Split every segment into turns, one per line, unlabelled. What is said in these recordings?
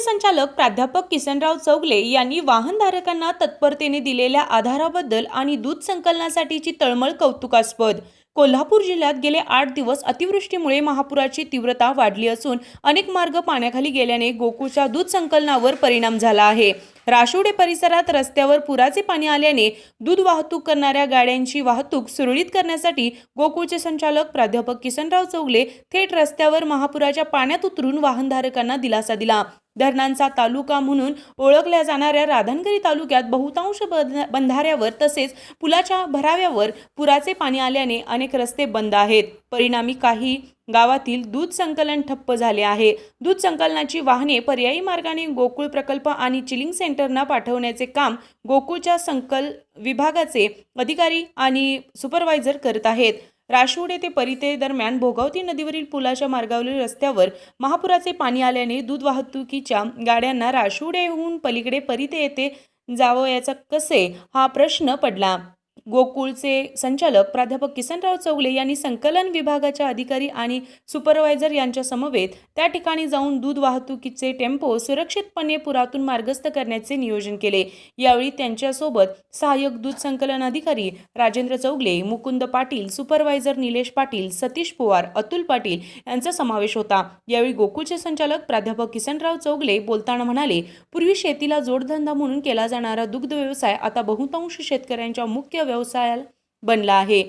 संचालक प्राध्यापक किसनराव चौगले यांनी वाहनधारकांना तत्परतेने दिलेल्या आधाराबद्दल आणि दूध संकलनासाठीची तळमळ कौतुकास्पद. कोल्हापूर जिल्ह्यात गेले आठ दिवस अतिवृष्टीमुळे महापुराची तीव्रता वाढली असून अनेक मार्ग पाण्याखाली गेल्याने गोकुळच्या दूध संकलनावर परिणाम झाला आहे. राशोडे परिसरात रस्त्यावर पुराचे पाणी आल्याने दूध वाहतूक करणाऱ्या गाड्यांची वाहतूक सुरळीत करण्यासाठी गोकुळचे संचालक प्राध्यापक किसनराव चौगले थेट रस्त्यावर महापुराच्या पाण्यात उतरून वाहनधारकांना दिलासा दिला. धरणांचा तालुका म्हणून ओळखल्या जाणाऱ्या राधानगरी तालुक्यात बहुतांश बंध- बंधाऱ्यावर तसेच पुलाच्या भराव्यावर पुराचे पाणी आल्याने अनेक रस्ते बंद आहेत. परिणामी काही गावातील दूध संकलन ठप्प झाले आहे. दूध संकलनाची वाहने पर्यायी मार्गाने गोकुळ प्रकल्प आणि चिलिंग सेंटरना पाठवण्याचे काम गोकुळच्या संकल विभागाचे अधिकारी आणि सुपरवायझर करत आहेत. राशिवडे ते परिते दरम्यान भोगावती नदीवरील पुलाच्या मार्गावरील रस्त्यावर महापुराचे पाणी आल्याने दूध वाहतुकीच्या गाड्यांना राशिवडेहून पलीकडे परिते येथे जावयाचा कसे हा प्रश्न पडला. गोकुळचे संचालक प्राध्यापक किसनराव चौगले यांनी संकलन विभागाच्या अधिकारी आणि सुपरवायझर यांच्या समवेत त्या ठिकाणी जाऊन दूध वाहतुकीचे टेम्पो सुरक्षितपणे पुरातून मार्गस्थ करण्याचे नियोजन केले. यावेळी त्यांच्यासोबत सहाय्यक दूध संकलन अधिकारी राजेंद्र चौगले मुकुंद पाटील सुपरवायझर निलेश पाटील सतीश पवार अतुल पाटील यांचा समावेश होता. यावेळी गोकुळचे संचालक प्राध्यापक किसनराव चौगले बोलताना म्हणाले पूर्वी शेतीला जोडधंदा म्हणून केला जाणारा दुग्ध व्यवसाय आता बहुतांश शेतकऱ्यांच्या मुख्य व्यवसाय बनला आहे.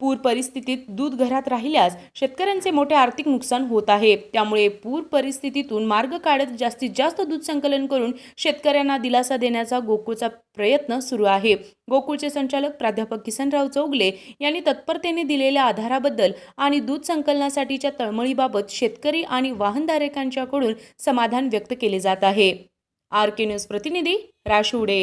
पूर परिस्थितीत दूध घरात राहिल्यास शेतकऱ्यांचे मोठे आर्थिक नुकसान होत आहे. त्यामुळे पूर परिस्थितीतून मार्ग काढत जास्तीत जास्त दूध संकलन करून शेतकऱ्यांना दिलासा देण्याचा गोकुळचा प्रयत्न सुरू आहे. गोकुळचे संचालक प्राध्यापक किसनराव चौगले यांनी तत्परतेने दिलेल्या आधाराबद्दल आणि दूध संकलनासाठीच्या तळमळीबाबत शेतकरी आणि वाहनधारकांच्याकडून समाधान व्यक्त केले जात आहे. आर के न्यूज प्रतिनिधी राशुडे